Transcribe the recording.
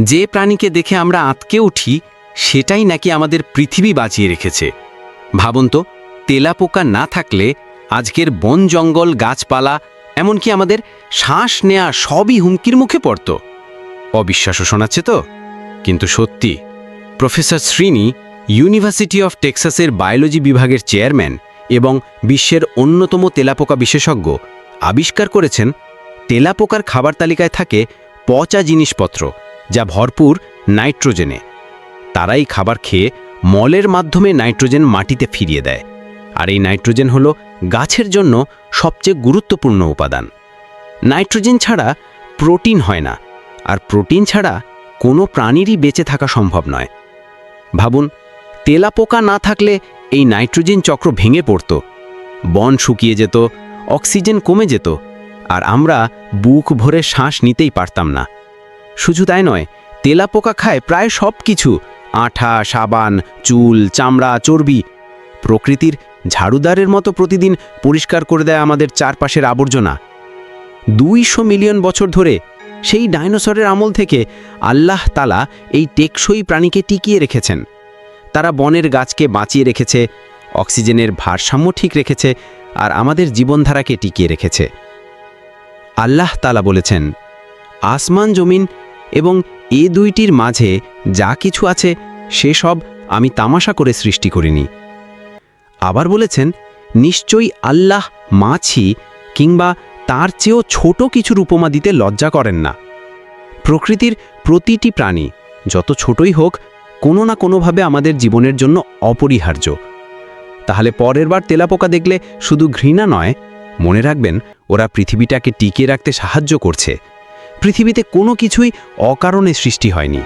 যে প্রাণীকে দেখে আমরা আঁতকে উঠি, সেটাই নাকি আমাদের পৃথিবী বাঁচিয়ে রেখেছে। ভাবুন তো, তেলাপোকা না থাকলে আজকের বন জঙ্গল, গাছপালা, এমনকি আমাদের শ্বাস নেয়া সবই হুমকির মুখে পড়ত। অবিশ্বাসও শোনাচ্ছে তো। কিন্তু সত্যি, প্রফেসর শ্রীনি, ইউনিভার্সিটি অফ টেক্সাসের বায়োলজি বিভাগের চেয়ারম্যান এবং বিশ্বের অন্যতম তেলাপোকা বিশেষজ্ঞ আবিষ্কার করেছেন, তেলাপোকার খাবার তালিকায় থাকে পচা জিনিসপত্র। যা ভরপুর নাইট্রোজেনে। তারাই খাবার খেয়ে মলের মাধ্যমে নাইট্রোজেন মাটিতে ফিরিয়ে দেয়। আর এই নাইট্রোজেন হলো গাছের জন্য সবচেয়ে গুরুত্বপূর্ণ উপাদান। নাইট্রোজেন ছাড়া প্রোটিন হয় না, আর প্রোটিন ছাড়া কোনো প্রাণীরই বেঁচে থাকা সম্ভব নয়। ভাবুন, তেলাপোকা না থাকলে এই নাইট্রোজেন চক্র ভেঙে পড়ত, বন শুকিয়ে যেত, অক্সিজেন কমে যেত, আর আমরা বুক ভরে শ্বাস নিতেই পারতাম না। শুধু তাই নয়, তেলাপোকা খায় প্রায় সব কিছু আঠা, সাবান, চুল, চামড়া, চর্বি। প্রকৃতির ঝাড়ুদারের মতো প্রতিদিন পরিষ্কার করে দেয় আমাদের চারপাশের আবর্জনা। দুইশো মিলিয়ন বছর ধরে সেই ডাইনোসরের আমল থেকে আল্লাহ তালা এই টেকসই প্রাণীকে টিকিয়ে রেখেছেন। তারা বনের গাছকে বাঁচিয়ে রেখেছে, অক্সিজেনের ভারসাম্য ঠিক রেখেছে আর আমাদের জীবনধারাকে টিকিয়ে রেখেছে। আল্লাহ তালা বলেছেন, আসমান জমিন এবং এ দুইটির মাঝে যা কিছু আছে সেসব আমি তামাশা করে সৃষ্টি করিনি। আবার বলেছেন, নিশ্চয়ই আল্লাহ মাছি কিংবা তার চেয়েও ছোট কিছুর উপমা দিতে লজ্জা করেন না। প্রকৃতির প্রতিটি প্রাণী, যত ছোটই হোক, কোনো না কোনোভাবে আমাদের জীবনের জন্য অপরিহার্য। তাহলে পরের বার তেলাপোকা দেখলে শুধু ঘৃণা নয়, মনে রাখবেন, ওরা পৃথিবীটাকে টিকিয়ে রাখতে সাহায্য করছে। পৃথিবীতে কোনো কিছুই অকারণে সৃষ্টি হয়নি।